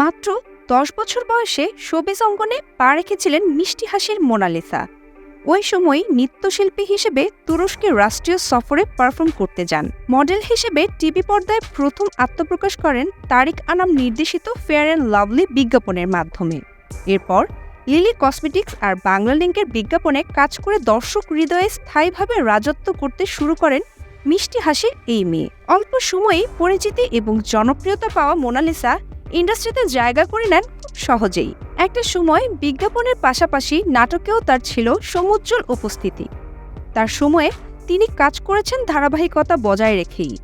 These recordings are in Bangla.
মাত্র দশ বছর বয়সে শোবিজ অঙ্গনে পা রেখেছিলেন মিষ্টি হাসির মোনালিসা। ওই সময় নৃত্যশিল্পী হিসেবে তুরস্কে রাষ্ট্রীয় সফরে পারফর্ম করতে যান। মডেল হিসেবে টিভি পর্দায় প্রথম আত্মপ্রকাশ করেন তারিক আনাম নির্দেশিত ফেয়ার অ্যান্ড লাভলি বিজ্ঞাপনের মাধ্যমে। এরপর লিলি কসমেটিক্স আর বাংলা লিঙ্কের বিজ্ঞাপনে কাজ করে দর্শক হৃদয়ে স্থায়ীভাবে রাজত্ব করতে শুরু করেন মিষ্টি হাসির এই মেয়ে। অল্প সময়েই পরিচিতি এবং জনপ্রিয়তা পাওয়া মোনালিসা ইন্ডাস্ট্রিতে জায়গা করে নেন সহজেই। একটা সময় বিজ্ঞাপনের পাশাপাশি নাটকেও তার ছিল সমুজ্জ্বল উপস্থিতি। তার সময়ে তিনি কাজ করেছেন ধারাবাহিকতা বজায় রেখেই।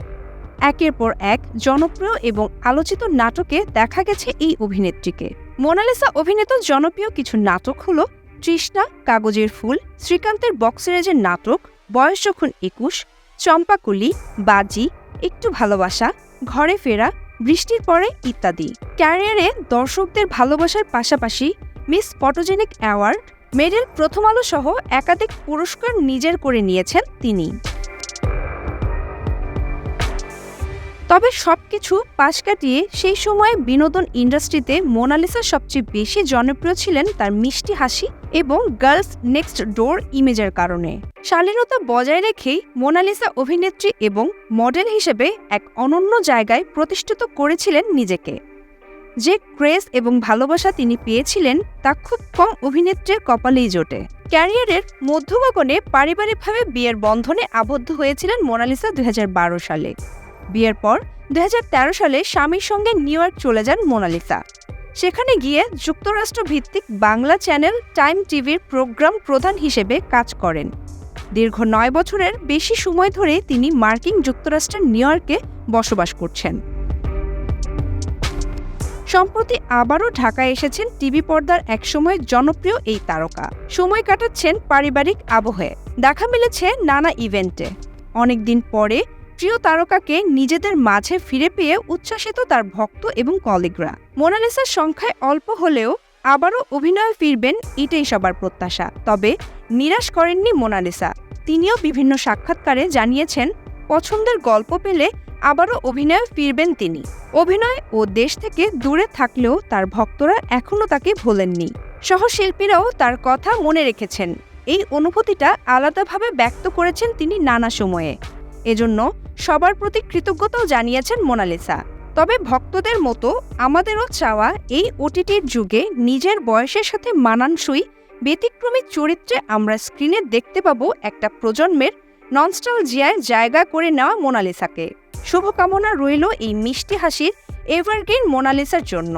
একের পর এক জনপ্রিয় এবং আলোচিত নাটকে দেখা গেছে এই অভিনেত্রীকে। মোনালিসা অভিনীত জনপ্রিয় কিছু নাটক হল তৃষ্ণা, কাগজের ফুল, শ্রীকান্তের বক্সরেজের নাটক, বয়স যখন একুশ, চম্পাকুলি, বাজি, একটু ভালোবাসা, ঘরে ফেরা বৃষ্টির পরে ইত্যাদি। ক্যারিয়ারে দর্শকদের ভালোবাসার পাশাপাশি মিস ফটোজেনিক অ্যাওয়ার্ড, মেডেল প্রথম আলো সহ একাধিক পুরস্কার নিজের করে নিয়েছেন তিনি। তবে সব কিছু পাশ কাটিয়ে সেই সময়ে বিনোদন ইন্ডাস্ট্রিতে মোনালিসা সবচেয়ে বেশি জনপ্রিয় ছিলেন তার মিষ্টি হাসি এবং গার্লস নেক্সট ডোর ইমেজের কারণে। শালীনতা বজায় রেখেই মোনালিসা অভিনেত্রী এবং মডেল হিসেবে এক অনন্য জায়গায় প্রতিষ্ঠিত করেছিলেন নিজেকে। যে ক্রেজ এবং ভালোবাসা তিনি পেয়েছিলেন তা খুব কম অভিনেত্রীর কপালেই জোটে। ক্যারিয়ারের মধ্যগগনে পারিবারিকভাবে বিয়ের বন্ধনে আবদ্ধ হয়েছিলেন মোনালিসা দু হাজার বারো সালে। বিয়ের পর দু হাজার তেরো সালে স্বামীর সঙ্গে নিউ ইয়র্ক চলে যান মোনালিসা। সেখানে গিয়ে যুক্তরাষ্ট্র ভিত্তিক বাংলা চ্যানেল টাইম টিভির প্রোগ্রাম প্রধান হিসেবে কাজ করেন। দীর্ঘ নয় বছরের বেশি সময় ধরে তিনি মার্কিন যুক্তরাষ্ট্রের নিউ ইয়র্কে বসবাস করছেন। সম্প্রতি আবারও ঢাকায় এসেছেন টিভি পর্দার একসময় জনপ্রিয় এই তারকা। সময় কাটাচ্ছেন পারিবারিক আবহে। দেখা মিলেছে নানা ইভেন্টে। অনেকদিন পরে প্রিয় তারকাকে নিজেদের মাঝে ফিরে পেয়ে উচ্ছ্বাসিত তার ভক্ত এবং কলিগরা। মোনালিসার সংখ্যায় অল্প হলেও আবারও অভিনয়ে ফিরবেন এটাই সবার প্রত্যাশা। তবে নিরাশ করেননি মোনালিসা। তিনিও বিভিন্ন সাক্ষাৎকারে জানিয়েছেন, পছন্দের গল্প পেলে আবারও অভিনয়ে ফিরবেন তিনি। অভিনয় ও দেশ থেকে দূরে থাকলেও তার ভক্তরা এখনও তাকে ভোলেননি। সহশিল্পীরাও তার কথা মনে রেখেছেন। এই অনুভূতিটা আলাদাভাবে ব্যক্ত করেছেন তিনি নানা সময়ে। এজন্য সবার প্রতি কৃতজ্ঞতাও জানিয়েছেন মোনালিসা। তবে ভক্তদের মতো আমাদেরও চাওয়া এই ওটিটির যুগে নিজের বয়সের সাথে মানানসই, ব্যতিক্রমী চরিত্রে আমরা স্ক্রিনে দেখতে পাবো একটা প্রজন্মের ননস্টালজিয়ায় জায়গা করে নেওয়া মোনালিসাকে। শুভকামনা রইল এই মিষ্টি হাসির এভারগ্রিন মোনালিসার জন্য।